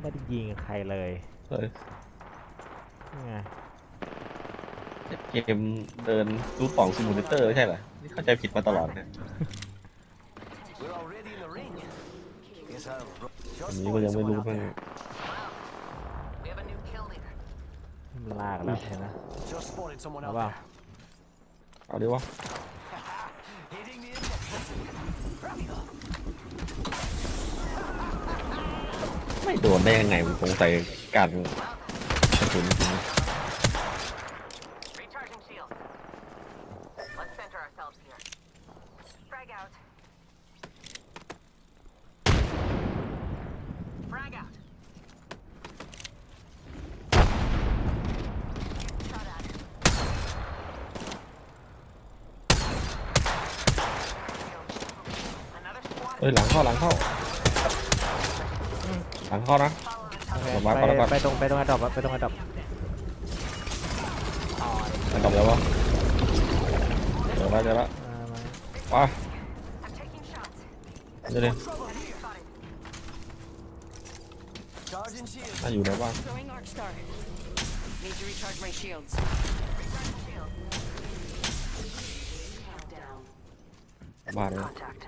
ไม่ได้ยิงใครเลยเฮ้ยนี่ไงเกมเดินรูปของซิมูเลเตอร์ไม่ใช่เหรอนี่เข้าใจผิดมาตลอดเนี่ย We're already in the ring. Guess I'll อัน just นี้ก็ยังไม่รู้ out มัน there. We have a new kill leader. มันลากแล้วเห็นนะ Just spotted someone เอา out เปล่า there. เอาดิวะ ไม่โดนได้ยังไงผมสงสัยการกระสุนจริง Recharging shield. Let's center ourselves here. Frag out. Frag out. Shot at. Another squad เอ้ยหลังเข้าหลังเข้า หลังเข้านะ โอเคผมมาไปก่อนแล้วกันไปตรงไปตรงอะดอบไปตรงอะดอบไปกลับแล้ววะเดี๋ยวละเดี๋ยวละมามาว้า I'm taking shots. เดี๋ยวดิ Enemy spotted. Charging shield. น่าอยู่ไหนบ้าง Throwing Arc Star. Need to recharge my shields. Recharging shield. บ้านเลย Contact.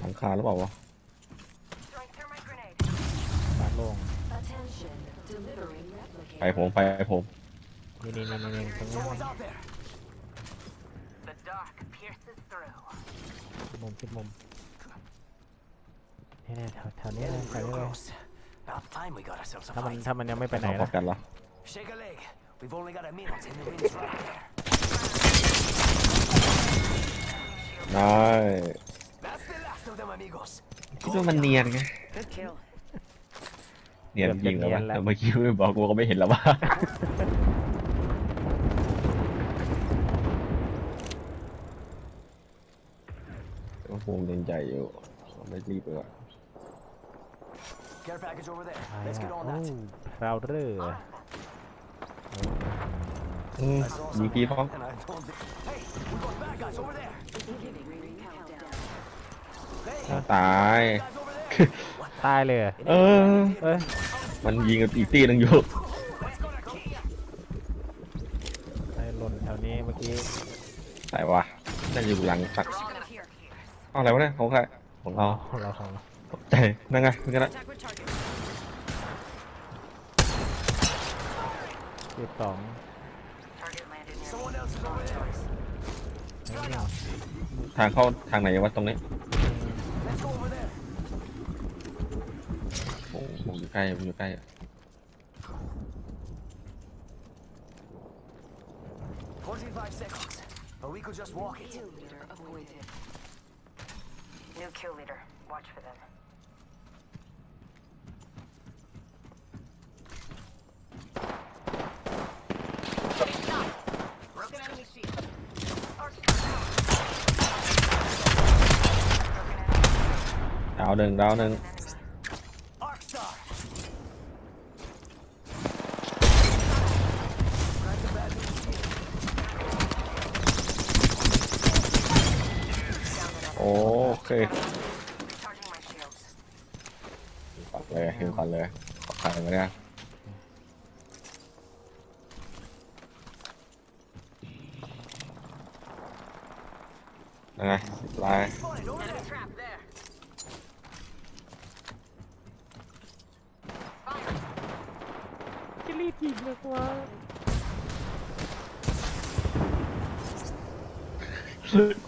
หลังคาหรือเปล่าวะ Throwing thermite grenade. ปาด โล่ง Attention. Delivering replicator. ไปผมไปผมนี่นี่นี่นี่ตรงนี้ Someone's out there. The dark pierces through. มุมคิดมุมนี่แหละแถวแถวนี้เลยแถว Real นี้เลย close. About time we got ourselves a ถ้ามัน fight. ถ้ามันยังไม่ไปไหนเอาพร้อนะมกันเหรอ Shake a leg. We've only got a minute and the ring's right there. ได้ That's the last of them, amigos. คิดว่ามันเนียนไง Good kill. เนียนจริงแล้ววะแต่เมื่อกี้ไม่บอกกูก็ไม่เห็นแล้วว่าก็คงยังใจอยู่ไม่รีบไปว่ะ Care package over there. ไป Let's อะ get on โอ้ that. เราเรืออืม I saw ยิงกี่ something พ้อง and I don't think- Hey, we got bad guys over there. Beginning ring countdown. Hey, ตาย guys over there. ตายเลยเหรอเออ เอ้ยมันยิงกับอีกตีหนึงอยู่ Let's go to key. ใครหล่นแถวนี้เมื่อกี้ไหนวะน่าจะอยู่หลังสัก We're all gonna hear here. เอาอะไรวะเนี่ยของใครของเราของเราของเราตกใจนั่นไงนี่ก็ได้ Attack with target. สิบสอง Target landed near Someone me. else is over there. ไม่เอาทางเข้าทางไหนวะตรงนี้ โอ้โหอยู่ใกล้อยู่ใกล้ Forty-five seconds. Or we could just walk it. Kill leader appointed. New kill leader. Watch for them. Getting shot. Broken enemy shield. Arc down. Broken enemy. ดาวหนึ่งดาวหนึ่ง Enemy. โอเค Recharging my shields. ปัดเลยหิวก่อนเลยขอขายมาเนี่ยยังไงลาย Spotted over Enemy there. trap there. Fire. จะรีบยิงเลยว่า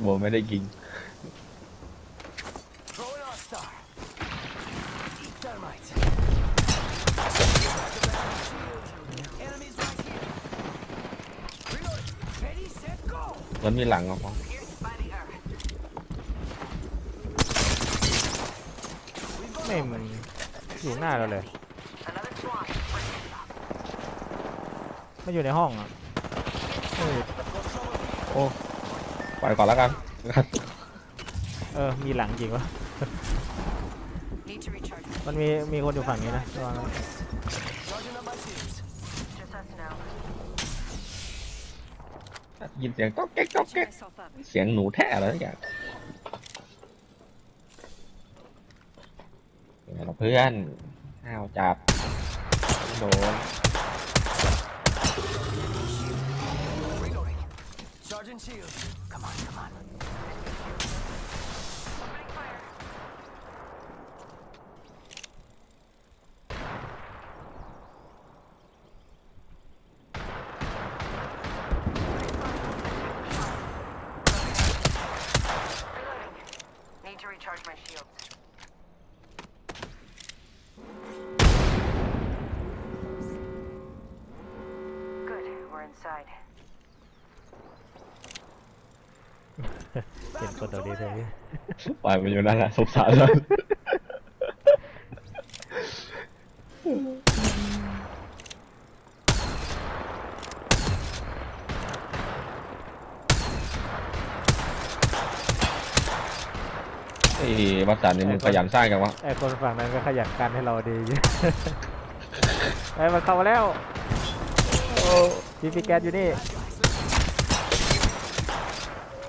โมไม่ได้ยิง Throwing Arc Star. Thermite. Enemies right here. Reload. Ready, set, go. มันมีหลังอะพอ Pierced by the earth. ไม่มันอยู่หน้าเราเลย Another squad. Breaking it up. ไม่อยู่ในห้องอะเออโอ้ไปก่อนแล้วกัน เออ มีหลังจริงวะ Need to recharge. มันมีมีคนอยู่ฝั่งนี้นะระวังนะ ยินเสียงก๊อกแก๊กก๊อกแก๊กเสียงหนูแท้เลไอย่างเป็นไงล่ะเพื่อนอ้าวจับโดน เปลี่ยนกดตัวนี้เลยปล่อยมันอยู่นั่นแหละสงสารแล้วไอ้วัสันนี่มึงขยันสร้างกันวะไอคนฝั่งนั้นก็ขยันกันให้เราดี ไอ้ยมันเข้ามาแล้วโอ้พีพีแกนอยู่นี่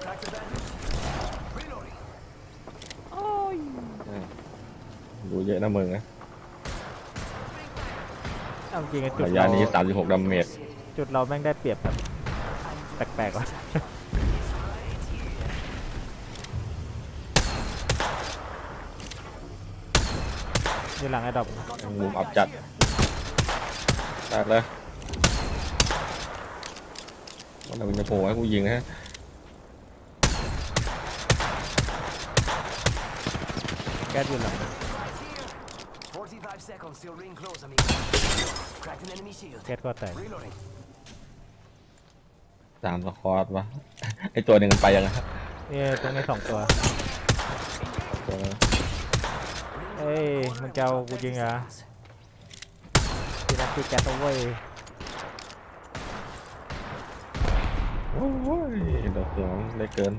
Back to bandage. Reloading. โอ้ย ดู เยอะนะมึงนะเอาจริงๆไอ้จุดระยะเรานี้ 36ดาเมจจุดเราแม่งได้เปรียบแบบแปลกๆว่ะ อยู่หลังไอ้ดอกมุมอับจัดแตกเลยวันไหนมึงจะโผล่ให้กูยิงฮะแก๊สอยู่หลัง45 seconds till ring close, amigo. Cracked an enemy shield. แก๊สก็แตก Reloading. สามสคอร์สวะ ไอตัวหนึ่งมันไปยังไงครับนี่ตรงนี้สองตัว ตัวนึงเอ้ยมึงจะเอากูจริงเหรอที่นั่นคือแก๊สเอาเว้ยโอ้ยดอกเสียงเล็กเกิน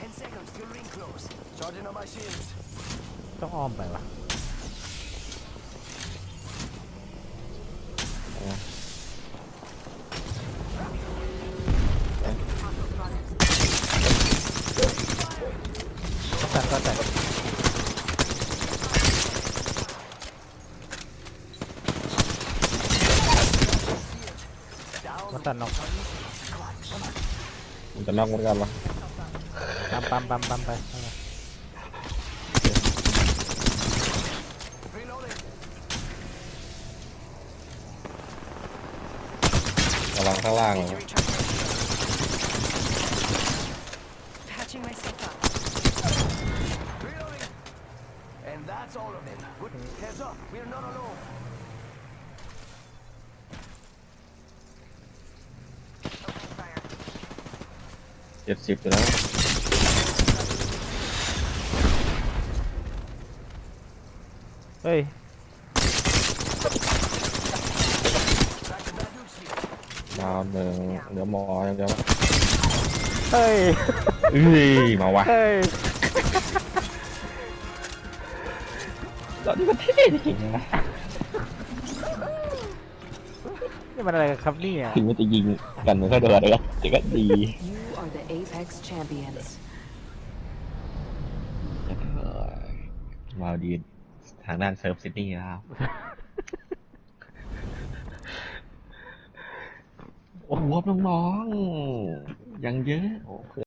10 seconds till ring close. Charging on my shields. ต้องอ้อมไปวะตัดก็ตัด Down. มาตัดนกมันจะนอกเหมือนกันวะปั๊มปั๊มปั๊มปั๊มไปเอามา Reloading. ระ วังข้างล่าง Need เล to ย recharge my shields. Patching myself up. Reloading. And that's all of them. Good. Heads up. We're not alone. Opening fire. เจ็ดสิบอยู่แล้ว เฮ้ย Back to bandage shield. ดาวหนึ่งเหลือหมออย่างเดียวเฮ้ย เอ้ยมาวะเฮ้ยตอนนี้มันเท่จริงๆนะนี่มันอะไรกันครับเนี่ยถึงมันจะยิงกันเหมือนเขาโดนเลยแต่ก็ดี You are the Apex champions. มาดีทางด้านเซิร์ฟซิตี้นะครับ โอ้โหน้องๆยังเยอะโอ้